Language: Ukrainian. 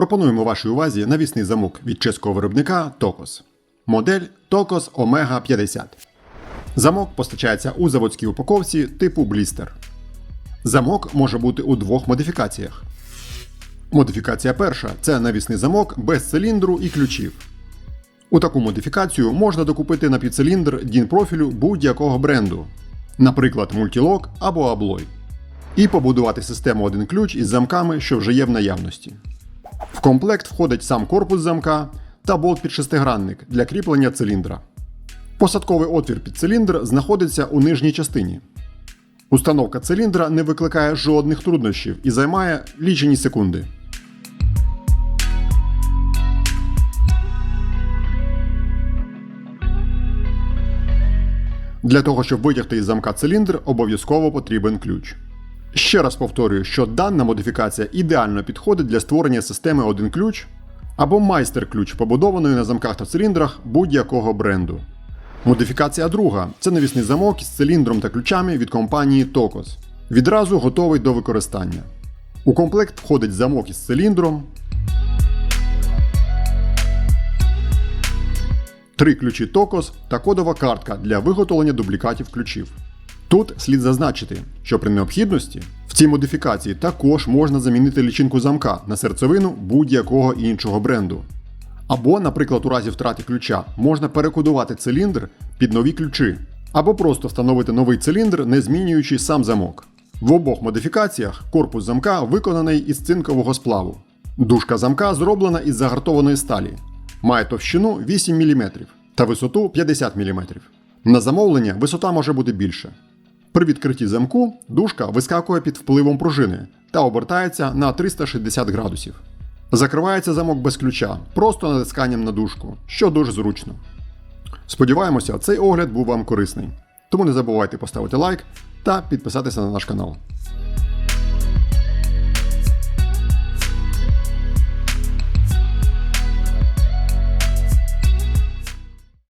Пропонуємо вашій увазі навісний замок від чеського виробника Tokos. Модель Tokos Omega 50. Замок постачається у заводській упаковці типу блістер. Замок може бути у двох модифікаціях. Модифікація перша це навісний замок без циліндру і ключів. У таку модифікацію можна докупити на підциліндр дін профілю будь-якого бренду, наприклад, Multilock або Abloy, і побудувати систему один ключ із замками, що вже є в наявності. В комплект входить сам корпус замка та болт під шестигранник для кріплення циліндра. Посадковий отвір під циліндр знаходиться у нижній частині. Установка циліндра не викликає жодних труднощів і займає лічені секунди. Для того, щоб витягти із замка циліндр, обов'язково потрібен ключ. Ще раз повторюю, що дана модифікація ідеально підходить для створення системи один ключ або майстер-ключ, побудованої на замках та циліндрах будь-якого бренду. Модифікація друга це навісний замок із циліндром та ключами від компанії Tokos. Відразу готовий до використання. У комплект входить замок із циліндром, три ключі Tokos та кодова картка для виготовлення дублікатів ключів. Тут слід зазначити, що при необхідності в цій модифікації також можна замінити лічинку замка на серцевину будь-якого іншого бренду. Або, наприклад, у разі втрати ключа можна перекодувати циліндр під нові ключі, або просто встановити новий циліндр, не змінюючи сам замок. В обох модифікаціях корпус замка виконаний із цинкового сплаву. Дужка замка зроблена із загартованої сталі, має товщину 8 мм та висоту 50 мм. На замовлення висота може бути більше. При відкритті замку дужка вискакує під впливом пружини та обертається на 360 градусів. Закривається замок без ключа, просто натисканням на дужку, що дуже зручно. Сподіваємося, цей огляд був вам корисний. Тому не забувайте поставити лайк та підписатися на наш канал.